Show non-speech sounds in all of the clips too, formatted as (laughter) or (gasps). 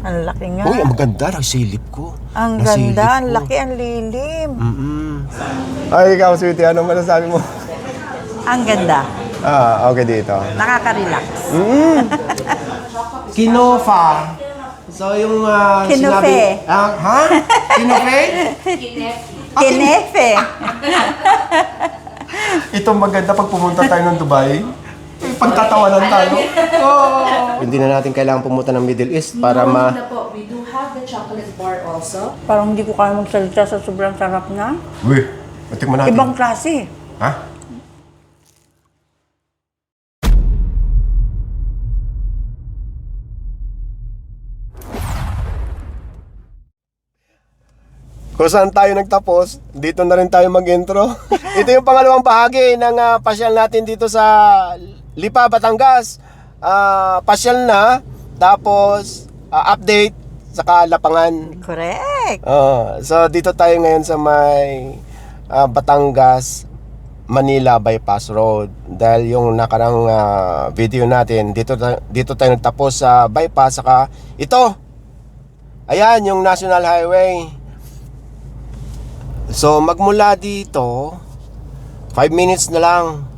Ang laki nga. Uy, ang ganda. Nasilip ko. ang Nasilip ganda, ang ko. laki, ang lilim. Mm-mm. Ay, ikaw, sweetie. Anong masasabi mo? Ang ganda. Ah, okay dito. Nakaka-relax. (laughs) Kinofa. So, yung uh, Kinofe. Ah, ha? Kinofe? (laughs) Kinefe. (laughs) Ito maganda pag pumunta tayo ng Dubai. Eh, pagtatawanan tayo. Oh. (laughs) Hindi na natin kailangan pumunta ng Middle East para ma... Po. We do have the chocolate bar also. Parang hindi ko kaya magsalita sa sobrang sarap na. Uy, matikman natin. Ibang klase. Ha? Kung saan tayo nagtapos, dito na rin tayo mag-intro. (laughs) Ito yung pangalawang bahagi ng ah, pasyal natin dito sa Lipa, Batangas. Ah, pasyal na, tapos ah, update, saka lapangan. Correct. Oo. so dito tayo ngayon sa may ah, Batangas Manila bypass road dahil yung nakarang ah, video natin dito dito tayo nagtapos sa bypass saka ito ayan yung national highway so magmula dito 5 minutes na lang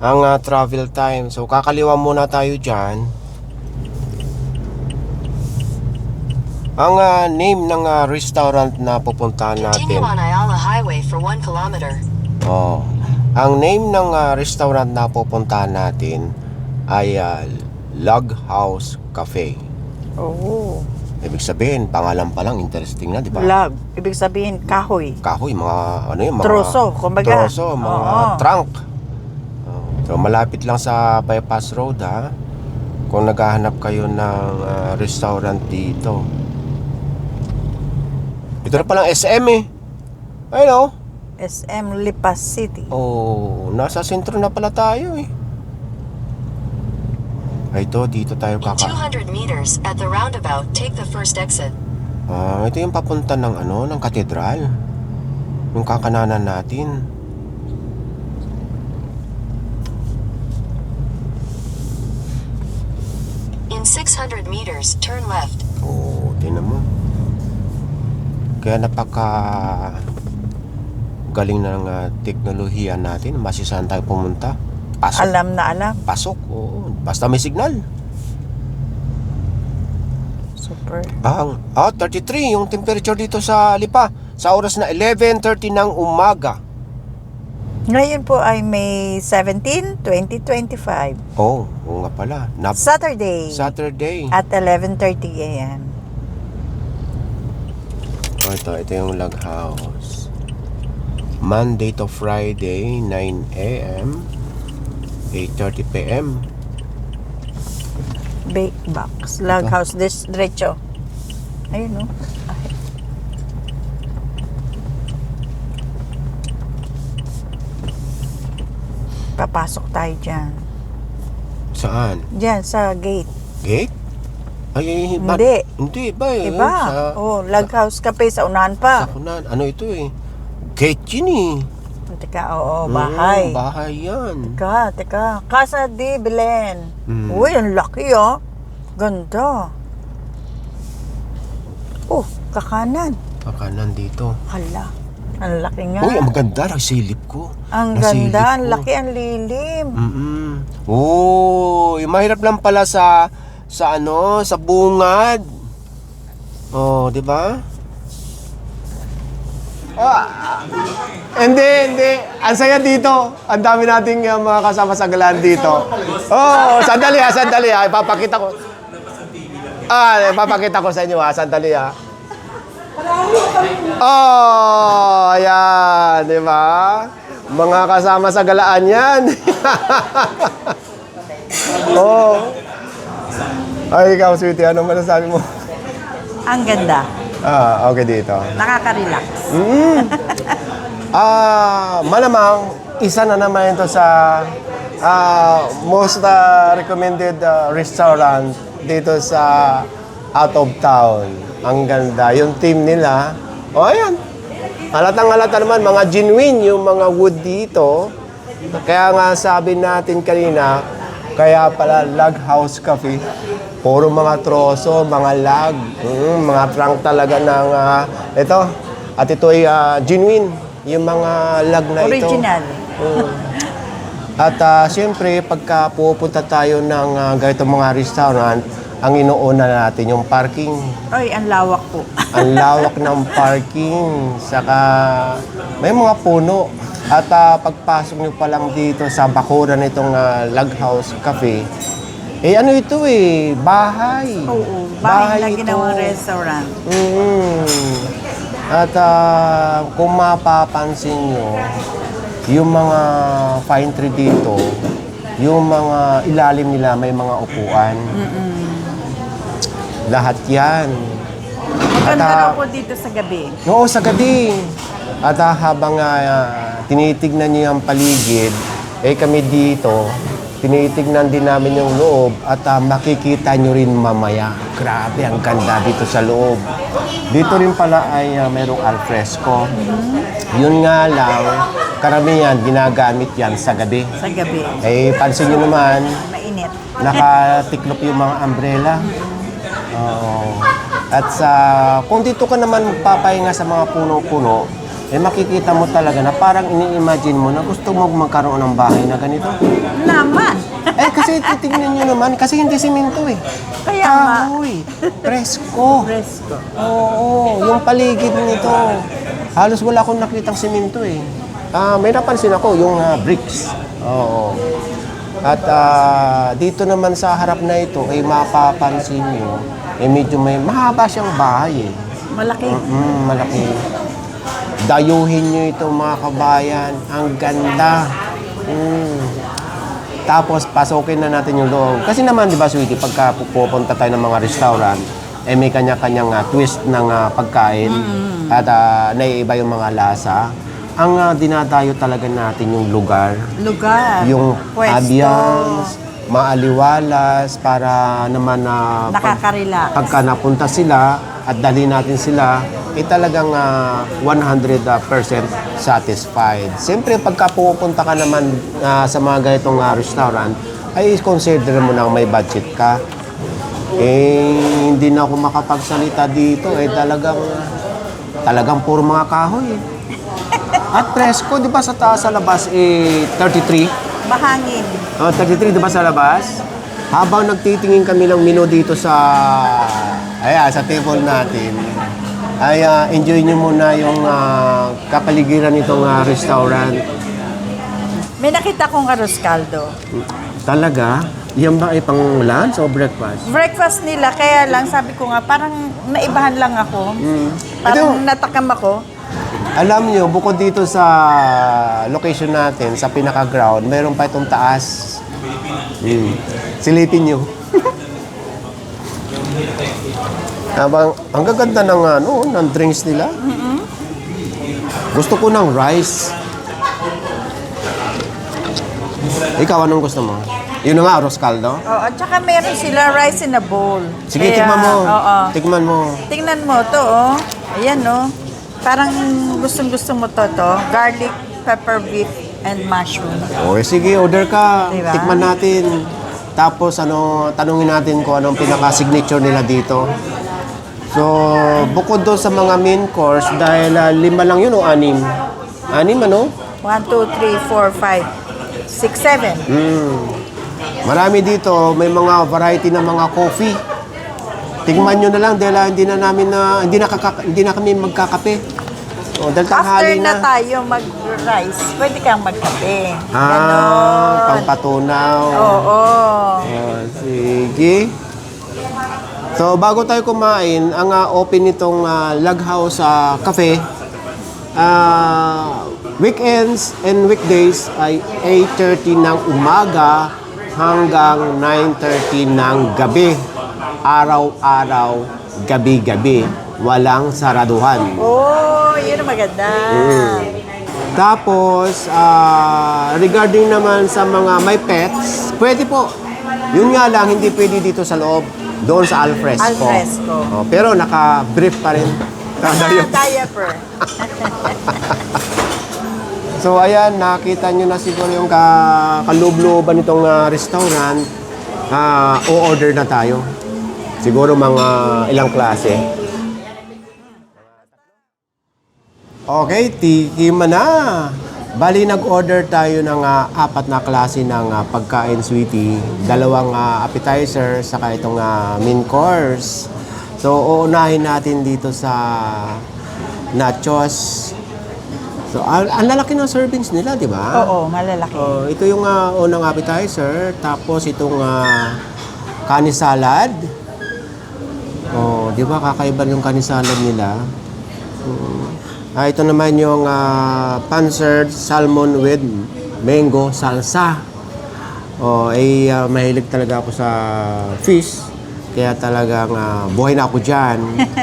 ang ah, travel time so kakaliwa muna tayo dyan ang ah, name ng ah, restaurant na pupuntahan natin Continue on Ayala Highway for 1 kilometer. Oh. Ang name ng ah, restaurant na pupuntahan natin ay ah, Log House Cafe. Oo. Ibig sabihin, pangalan pa lang interesting na, di ba? Log. Ibig sabihin, kahoy. Kahoy, mga ano yun, mga Troso, kumbaga. Troso, mga Oo. trunk. So malapit lang sa bypass road ha. Kung naghahanap kayo ng ah, restaurant dito. Ito na palang SM eh. Ayun oh. SM Lipas City. Oh, nasa sentro na pala tayo eh. Ay, ito, dito tayo In kaka... 200 meters, at the roundabout, take the first exit. Ah, ito yung papunta ng ano, ng katedral. Yung kakananan natin. 600 meters, turn left. Oo, oh, tinan mo. Kaya napaka galing na ng ah, teknolohiya natin. Basta saan tayo pumunta. Pasok. Alam na alam. Pasok, oo. Basta may signal. Super. Ang, ah, 33 yung temperature dito sa Lipa. Sa oras na 11.30 ng umaga. Ngayon po ay May 17, 2025. Oh, oo nga pala. Nap Saturday. Saturday. At 11.30 a.m. Oh, ito, ito yung log house. Monday to Friday, 9 a.m. 8.30 p.m. Bake box. Log Ito. house. This, diretso. Ayun, no? Papasok tayo dyan. Saan? Dyan, sa gate. Gate? Ay, ay, ay, ba- Hindi. Hindi ba eh. Diba? Sa, oh, log house cafe sa unahan sa pa. kunan. Ano ito eh? Gate yun eh. Teka, oo, bahay. Mm, bahay yan. Teka, teka. Casa de Belen. Mm. Uy, ang laki oh. Ganda. Oh, kakanan. Pakanan dito. Hala. Ang laki nga. Uy, ang ganda. Nasilip ko. ang Nasilip ganda, ang ko. laki, ang lilim. Mm-mm. Oh, mahirap lang pala sa sa ano, sa bungad. Oh, 'di ba? Ah, hindi, hindi. Ang saya dito. Ang dami nating uh, mga kasama sa galaan dito. Oh, sandali ha, sandali ha. Ipapakita ko. Ah, ipapakita ko sa inyo ha. Sandali ha. Oh, ayan, di ba? Mga kasama sa galaan yan. (laughs) oh. Ay, ikaw, sweetie, anong masasabi mo? Ang ganda. Ah, okay dito. Nakaka-relax. Ah, malamang isa na naman ito sa ah, most ah, recommended ah, restaurant dito sa out of town. Ang ganda. Yung team nila, oh ayan. Halatang halata naman, mga genuine yung mga wood dito. Kaya nga sabi natin kanina, Kaya pala Log House Cafe. Puro mga troso, mga lag, mm, mga trunk talaga ng ah, ito. At ito ay ah, genuine, yung mga lag na ito. Original. At ah, siyempre, pagka pupunta tayo ng uh, ganitong mga restaurant, ang inuuna natin yung parking. Ay, ang lawak po. (laughs) Ang lawak ng parking. Saka may mga puno. At ah, pagpasok nyo pa lang dito sa bakuran nitong uh, Log House Cafe, eh ano ito eh, bahay. Oo, bahay na ito. ginawang restaurant. Mm. At ah, kung mapapansin nyo, yung mga fine tree dito, yung mga ilalim nila may mga upuan. Lahat yan. Maganda At, ah, raw po dito sa gabi. Oo, sa gabi. At ah, habang ah, tinitignan niyo yung paligid, eh kami dito, tinitignan din namin yung loob at ah, makikita niyo rin mamaya. Grabe, ang ganda dito sa loob. Dito rin pala ay ah, mayroong alfresco. Yun nga lang, karamihan ginagamit yan sa gabi. Sa gabi. Eh, pansin niyo naman, Mainit. nakatiklop yung mga umbrella. Oo. At sa kung dito ka naman magpapahinga sa mga puno-puno, eh makikita mo talaga na parang ini-imagine mo na gusto mo magkaroon ng bahay na ganito. Naman. Eh kasi titingnan nyo naman, kasi hindi simento eh. Kaya nga. Kahoy, presko. Fresco. Oo, yung paligid nito. Halos wala akong nakitang simento eh. Ah, may napansin ako yung ah, bricks. Oo. At ah, dito naman sa harap na ito ay mapapansin nyo, eh medyo may mahaba siyang bahay eh. Malaki. Mm, malaki. Dayuhin nyo ito mga kabayan. Ang ganda. Mm. Tapos pasokin na natin yung loob. Kasi naman, di ba, sweetie, pagka pupunta tayo ng mga restaurant, eh may kanya-kanyang ah, twist ng ah, pagkain at ah, naiiba yung mga lasa. Ang ah, dinadayo talaga natin yung lugar, Lugar. yung Pwesto. ambience, maaliwalas para naman na Nakaka-relax. pagka napunta sila at dali natin sila, eh talagang ah, 100% satisfied. Siyempre, pagka pupunta ka naman ah, sa mga ganitong ah, restaurant, ay consider mo na may budget ka. Eh, hindi na ako makapagsalita dito. Eh, talagang, talagang puro mga kahoy. eh. At presko, di ba sa taas sa labas, eh, 33? Mahangin. Oh, 33 di ba sa labas? Habang nagtitingin kami ng menu dito sa ayan, sa table natin, ay ah, enjoy nyo muna yung ah, kapaligiran nitong ah, restaurant. May nakita kong arroz caldo. Talaga? Yan ba ay pang lunch o breakfast? Breakfast nila, kaya lang sabi ko nga, parang naibahan lang ako. Parang Ito- natakam ako. Alam nyo, bukod dito sa location natin, sa pinaka-ground, mayroon pa itong taas. Mm. Silipin nyo. (laughs) Habang, ang gaganda ng, ano, ng drinks nila. Gusto ko ng rice. Ikaw, anong gusto mo? Yun na nga, arroz caldo. Oh, at saka meron sila rice in a bowl. Sige, Kaya, tikman mo. Oo. Tikman mo. Tingnan mo to, oh. Ayan, oh. Parang gustong-gusto mo to, to. Garlic, pepper beef, and mushroom. O, eh, sige, order ka. Diba? Tikman natin. Tapos, ano, tanungin natin kung anong pinaka-signature nila dito. So, bukod doon sa mga main course, dahil ah, lima lang yun o anim? Anim, ano? 1, 2, 3, 4, 5, 6, 7. Mm. Marami dito, may mga variety ng mga coffee. Tingnan nyo na lang dahil ah, hindi na namin na hindi na, kaka- hindi na kami magkakape. O, dahil After tanghali na tayo mag-rice, pwede kang magkape. Ah, Ganon. pangpatunaw. Oo. Ah, sige. So, bago tayo kumain, ang ah, open nitong uh, Log House ah, Cafe, ah, weekends and weekdays ay 8.30 ng umaga hanggang 9.30 ng gabi. Araw-araw, gabi-gabi. Walang saraduhan. Oh, yun ang maganda. Tapos, ah, regarding naman sa mga may pets, pwede po. Yun nga lang, hindi pwede dito sa loob. Doon sa alfresco. Alfresco. Oh, pero naka-brief pa rin. Yung- diaper. (laughs) So ayan, nakita nyo na siguro yung ka kaloob-looban nitong ah, restaurant. Ah, o-order na tayo. Siguro mga ilang klase. Okay, tikiman na. Bali, nag-order tayo ng ah, apat na klase ng ah, pagkain, sweetie. Dalawang ah, appetizer, saka itong ah, main course. So, uunahin natin dito sa nachos. So, ang, ang lalaki ng servings nila, di ba? Oo, malalaki. Oh, ito yung ah, unang appetizer, tapos itong uh, kani salad. Oh, di ba kakaiba yung kani salad nila? Mm. Ah, ito naman yung uh, pansered salmon with mango salsa. Oh, ay ah, mahilig talaga ako sa fish. Kaya talagang ah, buhay na ako diyan.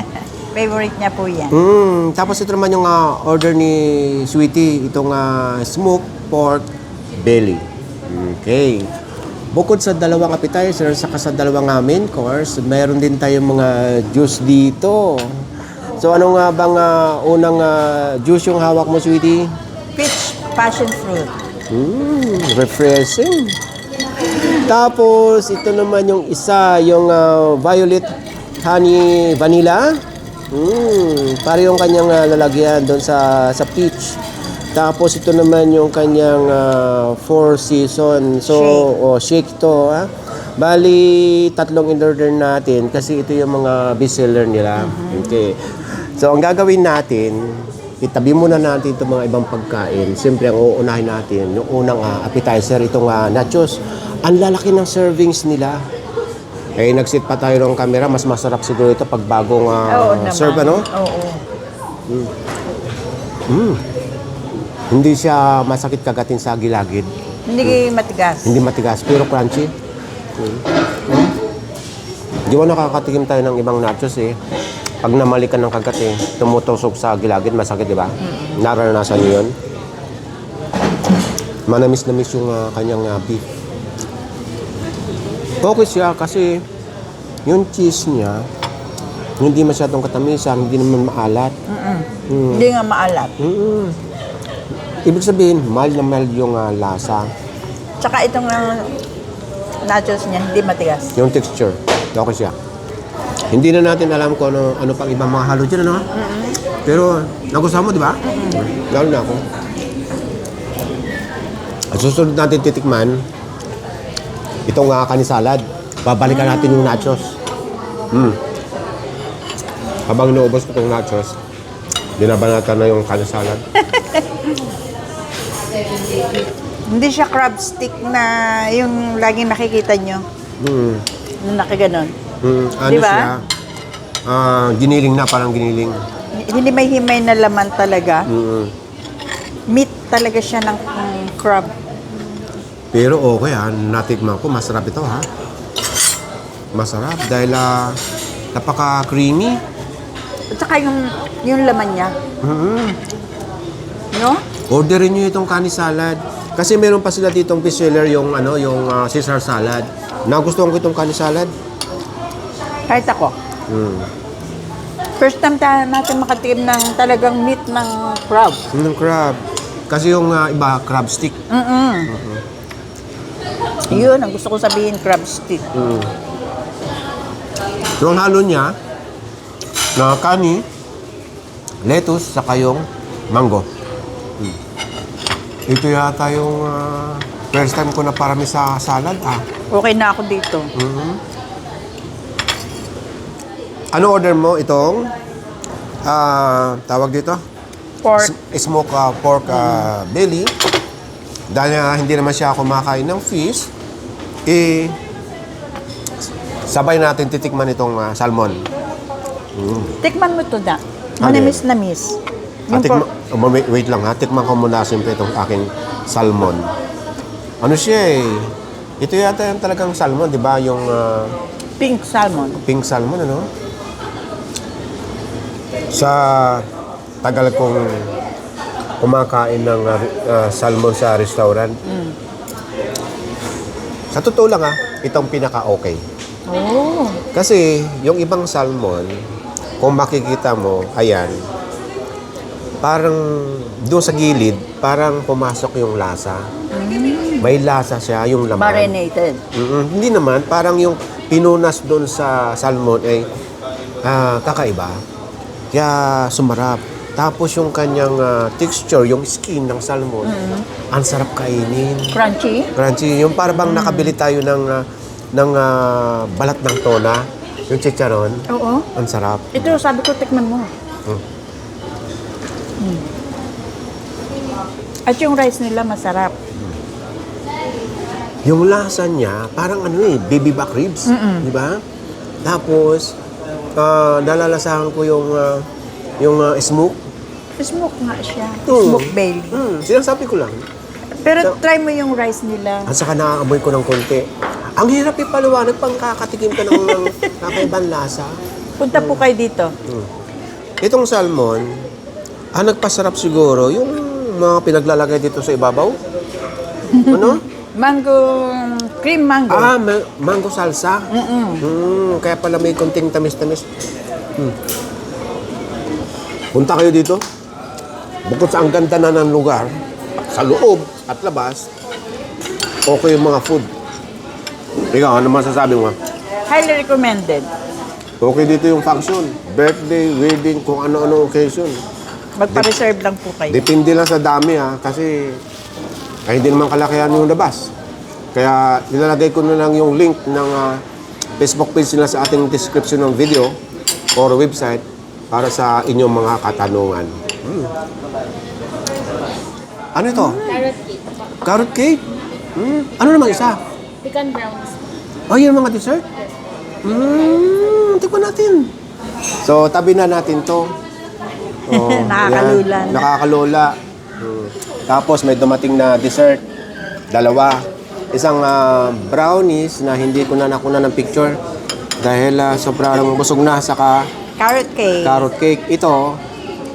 (laughs) Favorite niya po yan. Mm, tapos ito naman yung ah, order ni Sweetie, itong ah, smoked pork belly. Okay. Bukod sa dalawang appetizer, saka sa dalawang ah, main course, mayroon din tayong mga juice dito. So ano nga bang ah, unang ah, juice yung hawak mo, Sweetie? Peach passion fruit. Mm, refreshing. Tapos, ito naman yung isa, yung ah, violet honey vanilla. Mm, para yung kanyang ah, lalagyan doon sa, sa peach. Tapos, ito naman yung kanyang ah, four season. So, Shake. oh, shake to. Ha? Bali, tatlong in-order natin kasi ito yung mga bestseller nila. Okay. So, ang gagawin natin, itabi muna natin itong mga ibang pagkain. Siyempre, ang uunahin natin, yung unang ah, appetizer, itong ah, nachos. Ang lalaki ng servings nila. Eh, nag-sit pa tayo ng camera, mas masarap siguro ito pag bagong ah, Oo serve, ano? Oo. Hindi siya masakit kagatin sa gilagid. Hindi matigas. Hindi matigas, pero crunchy. Mm. Mm. Di ba nakakatikim tayo ng ibang nachos eh. Pag namali ka ng kagat eh, tumutusok sa gilagid, masakit, di ba? Naranasan niyo yun? Manamis-namis yung ah, kanyang ah, beef. Okay siya kasi yung cheese niya, hindi masyadong katamisan, hindi naman maalat. Mm-mm. Hindi nga maalat. Mm-mm. Ibig sabihin, mild na mild yung ah, lasa. Tsaka itong uh, nachos niya, hindi matigas. Yung texture, okay siya. Hindi na natin alam kung ano, ano pang ibang mga halo dyan, ano? Pero, nagustuhan mo, di ba? Lalo na ako. At susunod natin titikman, itong uh, kani salad. Babalikan natin yung nachos. Mm. Habang inuubos ko itong nachos, binabanatan na yung kani salad. (laughs) Hindi siya crab stick na yung laging nakikita nyo. Mm. Yung nakaganon. Mm, ano Di ba? siya? Ah, giniling na, parang giniling. Hindi may himay na laman talaga. Mm. Meat talaga siya ng mm, crab. Pero okay ha, natikman ko, masarap ito ha. Masarap dahil ah, napaka-creamy. At saka yung, yung laman niya. mm No? Orderin nyo itong kani salad. Kasi meron pa sila ditong bestseller yung ano, yung ah, Caesar salad. Nagustuhan ko itong kani salad. Kahit ako. Mm. First time tayo natin makatikim ng talagang meat ng crab. Yung crab. Kasi yung ah, iba, crab stick. Mm-mm. Yun, ang gusto ko sabihin, crab stick. Mm. Yung halo niya, na kani, lettuce, saka yung mango. Mm. Ito yata yung ah, first time ko na parami sa salad ah. Okay na ako dito. Mhm. Ano order mo? Itong ah, tawag dito? Pork. S- smoke ah, pork ah, belly. Dahil ah, hindi naman siya kumakain ng fish, eh, sabay natin titikman itong ah, salmon. Tikman mo to na. Ano Manamis na miss. Ah, Yung tikma- pork. Oh, wait, wait lang ha, tikman ko muna siyempre itong aking salmon. Ano siya eh? Ito yata yung talagang salmon, di ba? Yung ah, Pink salmon. pink salmon, ano? Sa tagal kong kumakain ng uh, uh, salmon sa restaurant. Sa totoo lang ha, itong pinaka-okay. Oh. Kasi yung ibang salmon, kung makikita mo, ayan, parang doon sa gilid, parang pumasok yung lasa. May lasa siya, yung laman. Marinated. Mm-mm. Hindi naman, parang yung pinunas doon sa salmon ay ah, kakaiba. Kaya sumarap. Tapos yung kanyang ah, texture, yung skin ng salmon, ang sarap kainin. Crunchy. Crunchy. Yung para bang nakabili tayo ng, ah, ng ah, balat ng tona, yung chicharon, Oo. ang sarap. Ito, sabi ko, tikman mo. Mm. Mm. At yung rice nila masarap. Yung lasa niya, parang ano eh, baby back ribs. Di ba? Tapos, ah, nalalasahan ko yung, ah, yung ah, smoke. Smoke nga siya. Mm. Smoke belly. Hmm, sinasabi ko lang. Pero try mo yung rice nila. At saka nakaamoy ko ng konti. Ang hirap ipaliwanag pang kakatikim ka ng, ng kakaibang lasa. Punta po kayo dito. Itong salmon, ang nagpasarap siguro, yung mga pinaglalagay dito sa ibabaw. ano? (laughs) Mango, cream mango. Ah, ma- mango salsa. Mm, kaya pala may konting tamis-tamis. Mm. Punta kayo dito. Bukod sa ang ganda na ng lugar, sa loob at labas, okay yung mga food. Ikaw, ano masasabi mo? Highly recommended. Okay dito yung function. Birthday, wedding, kung ano-ano occasion. Magpa-reserve lang po kayo. Depende lang sa dami ha, kasi ay hindi naman kalakihan yung labas. Kaya nilalagay ko na lang yung link ng ah, Facebook page nila sa ating description ng video or website para sa inyong mga katanungan. Hmm. Ano ito? Carrot cake. Carrot cake? Hmm. Ano naman isa? Pecan brownies. Oh, yun ang mga dessert? Hmm, tikman natin. So, tabi na natin to. Oh, (laughs) Nakakalula yan. na. Nakakalola. Hmm. Tapos may dumating na dessert. Dalawa. Isang ah, brownies na hindi ko na nakuna ng picture dahil uh, sobrang busog na saka Carrot cake. carrot cake. Ito,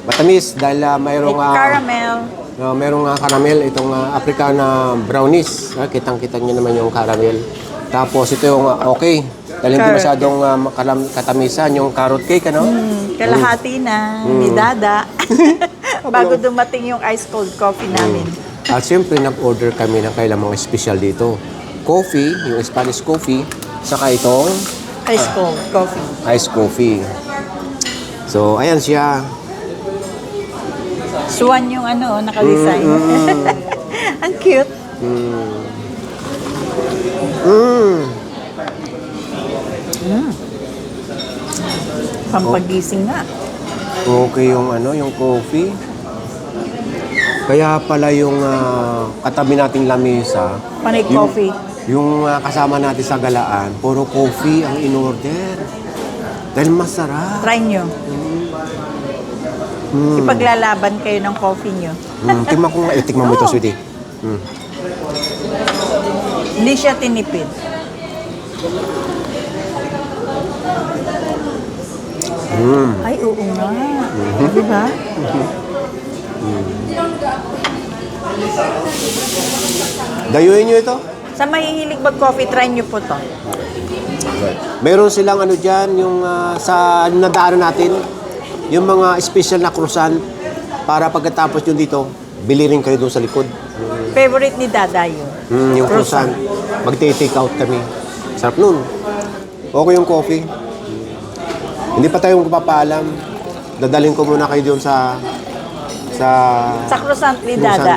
matamis dahil ah, mayroong With ah, caramel. Uh, merong uh, caramel, itong uh, Africana brownies. Uh, kitang-kita nyo naman yung caramel. Tapos ito yung uh, okay. Dahil hindi Carrot masyadong uh, katamisan yung carrot cake, ano? Mm, kalahati na. Mm. Ni Dada. (laughs) Bago dumating yung ice cold coffee namin. At siyempre, nag-order kami ng kailang mga special dito. Coffee, yung Spanish coffee, saka itong Ice cold coffee. ice coffee. So, ayan siya. Swan yung ano, naka-design. Mm, (laughs) Ang cute. Mm. Pampagising nga. Okay yung ano, yung coffee. Kaya pala yung ah, katabi nating lamesa, Panay Yung- coffee. Yung ah, kasama natin sa galaan, puro coffee ang in-order. Dahil masarap. Try nyo. Ipaglalaban kayo ng coffee nyo. Mm, tingnan ko nga. Eh, mo ito, (laughs) Oo. sweetie. Mm. Hindi siya tinipid. Mm. Ay, oo nga. Di ba? Dayuhin nyo ito. Sa mahihilig mag-coffee, try nyo po to. Meron silang ano dyan, yung ah, sa nadaanan natin, yung mga special na croissant para pagkatapos nyo dito, bili rin kayo doon sa likod. Favorite ni Dada yun. Mm, yung croissant. Magte-take out kami. Sarap nun. Okay yung coffee. Hindi pa tayo magpapaalam. Dadalhin ko muna kayo doon sa sa Sa croissant ni. Dada.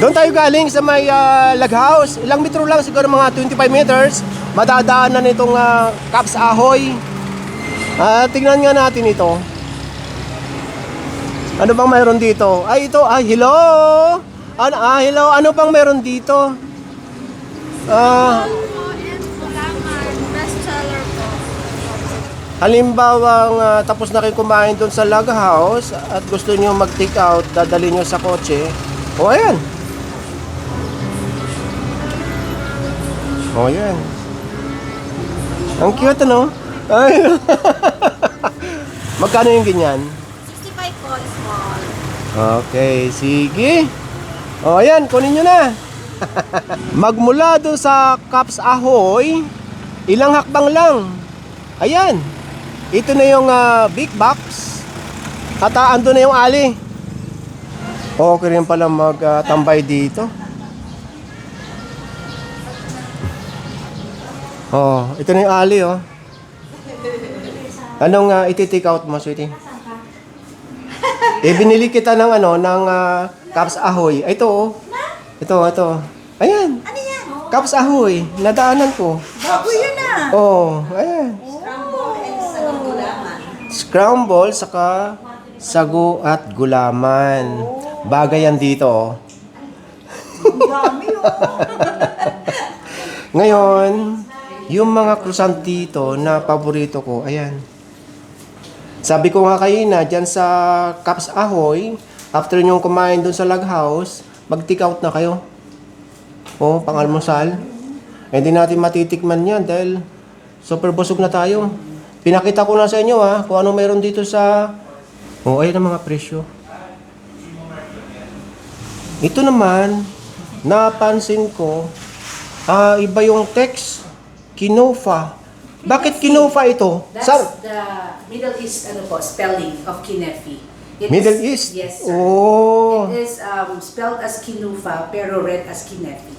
Doon tayo galing sa may ah, log house. Ilang metro lang, siguro mga 25 meters. Madadaanan itong uh, Caps Ahoy. Ah, tingnan nga natin ito. Ano bang mayroon dito? Ay, ito. Ay, hello! Ano, ah, hello. Ano bang mayroon dito? Ah, halimbawa tapos na kayo kumain doon sa log house at gusto niyo mag-take out, dadali niyo sa kotse. O, ayan. O, ayan. Ang cute, ano? Ay. (laughs) Magkano yung ganyan? 65 po, small. Okay, sige. O, ayan, kunin nyo na. (laughs) Magmula dun sa Caps Ahoy, ilang hakbang lang. Ayan. Ito na yung ah, big box. At uh, ando na yung ali. Okay rin pala magtambay dito. Oh, ito na yung ali oh. Anong uh, iti-take out mo, sweetie? eh, binili kita ng ano, ng ah, Caps Ahoy. Ito oh. Ito, ito. Ayan. Ano yan? Caps Ahoy. Nadaanan ko. Bago yun ah. Oh, ayan. Scramble, saka sago at gulaman. Bagay yan dito. oh. Dami oh. (laughs) Ngayon, yung mga croissant dito na paborito ko, ayan. Sabi ko nga kayo na, dyan sa Caps Ahoy, after nyong kumain dun sa log house, mag-take out na kayo. O, pang-almusal. Hindi natin matitikman yan dahil super busog na tayo. Pinakita ko na sa inyo ha, kung ano meron dito sa... O, ayan ang mga presyo. Ito naman, napansin ko, ah iba yung text, Kinofa. Bakit Kinofa ito? That's Sa the Middle East ano po, spelling of kinefi. It Middle is- East? Yes, sir. Oh. It is um, spelled as kinufa pero read as kinefi.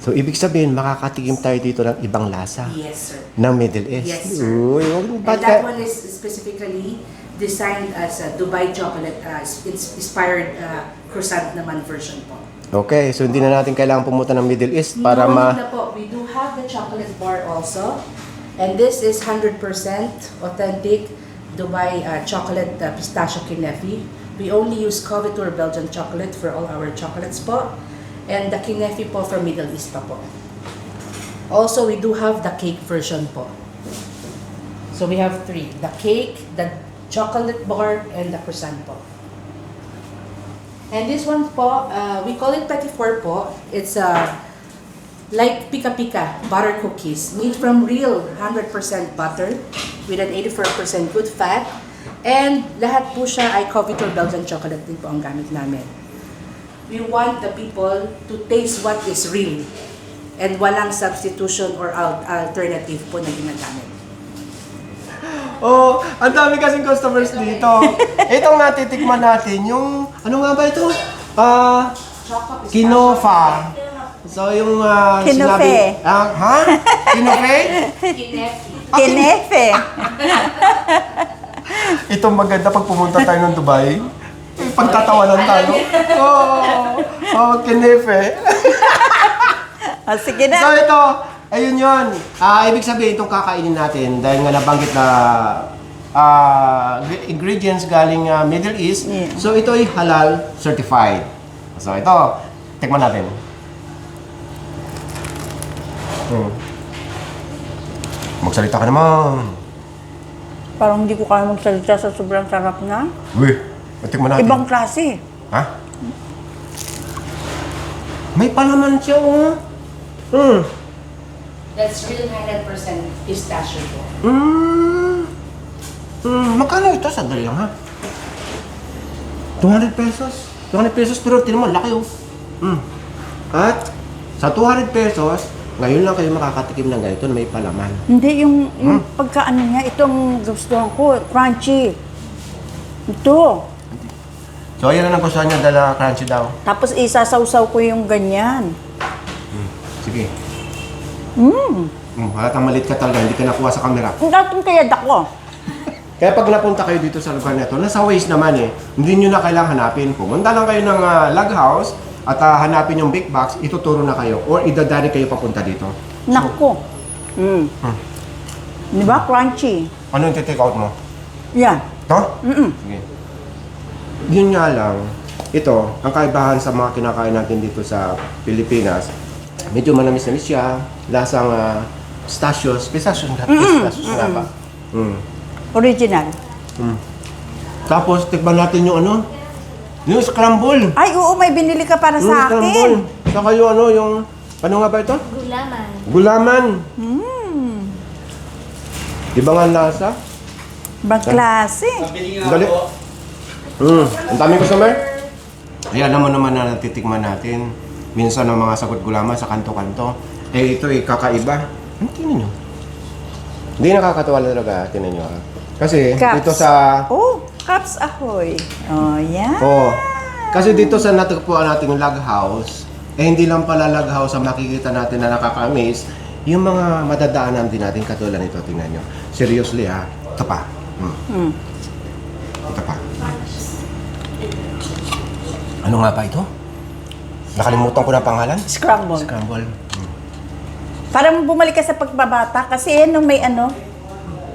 So, ibig sabihin, makakatikim tayo dito ng ibang lasa Yes, sir. ng Middle East. Yes, sir. Uy, wag- And that ka- one is specifically designed as a Dubai chocolate uh, ins- inspired uh, croissant naman version po. Okay, so hindi na natin kailangan pumunta ng Middle East para no, ma... na po. We do have the chocolate bar also. And this is 100% authentic Dubai uh, chocolate uh, pistachio kinefi. We only use Covitur Belgian chocolate for all our chocolates po. And the kinefi po from Middle East pa po. Also, we do have the cake version po. So we have three. The cake, the chocolate bar, and the croissant po. And this one po, uh, we call it petit four po. It's uh, like Pika Pika butter cookies made from real 100% butter with an 84% good fat. And lahat po siya ay Covitor Belgian chocolate din po ang gamit namin. We want the people to taste what is real and walang substitution or al- alternative po na ginagamit. (gasps) Oh, ang dami kasing customers dito. (laughs) Itong natitikman natin, yung... Ano nga ba ito? Ah... Kinofa. So, yung uh, Kinofe. Ah, ha? Kinofe? Kinefi. Kinefe. (laughs) Ito maganda pag pumunta tayo ng Dubai. Pagtatawanan tayo. (laughs) Oo. Oh, oh, kinefe. (laughs) Ah, sige So na. ito, ayun yun. Ah, ibig sabihin itong kakainin natin dahil nga nabanggit na ah, ingredients galing ah, Middle East. Yeah. So ito ay halal certified. So ito, tikman natin. Hmm. Magsalita ka naman. Parang hindi ko kaya magsalita sa sobrang sarap na. Uy, tikman natin. Ibang klase. Ha? May palaman siya, oh. Hmm. That's real 100% pistachio po. Mm. Mm, magkano ito? Sandali lang ha. 200 pesos. 200 pesos pero tinan mo, laki oh. Mm. At sa 200 pesos, ngayon lang kayo makakatikim ng ganito na may palaman. Hindi, yung, yung pagkaano niya, itong gustuhan ko, crunchy. Ito. So ayan na ang gusto niya dala crunchy daw. Tapos isasawsaw ko yung ganyan. Sige. Mm. Mm, halatang malit ka talaga, hindi ka nakuha sa camera. Ang datong kaya dako. (laughs) Kaya pag napunta kayo dito sa lugar na ito, nasa Waze naman eh, hindi nyo na kailangan hanapin. Pumunta lang kayo ng ah, log house at ah, hanapin yung big box, ituturo na kayo or idadari kayo papunta dito. Nako. Mm. Hmm. Di ba? Crunchy. Ano yung take out mo? Yan. To? Mm-mm. Sige. Yun nga lang, ito, ang kaibahan sa mga kinakain natin dito sa Pilipinas, medyo manamis-namis siya, lasang uh, pistachios, pistachios nga, pistachios nga ba? Mm. Original. Tapos, tikman natin yung ano, yung scramble. Ay, oo, may binili ka para Yung sa akin. Saka yung ano, yung, ano nga ba ito? Gulaman. Gulaman. Mm. Di ba nga lasa? Ibang klase. Dali. Mm. Ang daming customer. Ay, alam mo naman na natitikman natin. Minsan ang mga sagot gulaman sa kanto-kanto. Eh, ito eh, kakaiba. Ano tingnan nyo? Hindi nakakatawa talaga, tingnan nyo ha. Kasi Caps. dito sa Oh, Caps Ahoy. Oh, yan. Oh. Kasi dito sa natagpuan nating log house, eh hindi lang pala log house ang makikita natin na nakaka-amaze, yung mga madadaanan din natin katulad nito, tingnan nyo. Seriously ha, ito pa. Hmm. Hmm. Ito pa. Ano nga ba ito? Nakalimutan ko na pangalan. Scramble. Scramble. Hmm. Parang bumalik ka sa pagbabata kasi yan nung may ano,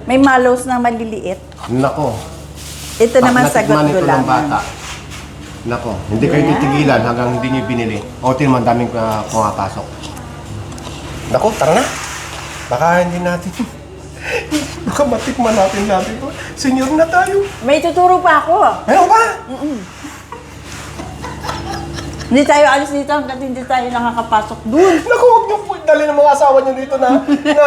may malos na maliliit. Nako. Ito naman Pag sagot natikman ko ito lang. ng bata. Nako, hindi kayo Yeah. titigilan hanggang hindi niyo binili. O, ang daming uh, pumapasok. Nako, tara na. Baka hindi natin. (laughs) Baka matikman natin natin. Senior na tayo. May tuturo pa ako. Meron ba? Hindi tayo alis dito hanggang hindi tayo nakakapasok dun. (laughs) Naku, huwag niyo po dali ng mga asawa niyo dito na na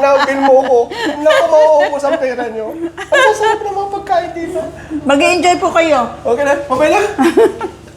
na-bill mo ko. Naku, mauubos ang pera niyo. Ang sasarap ng mga pagkain dito. mag enjoy po kayo. Okay na, okay na. (laughs)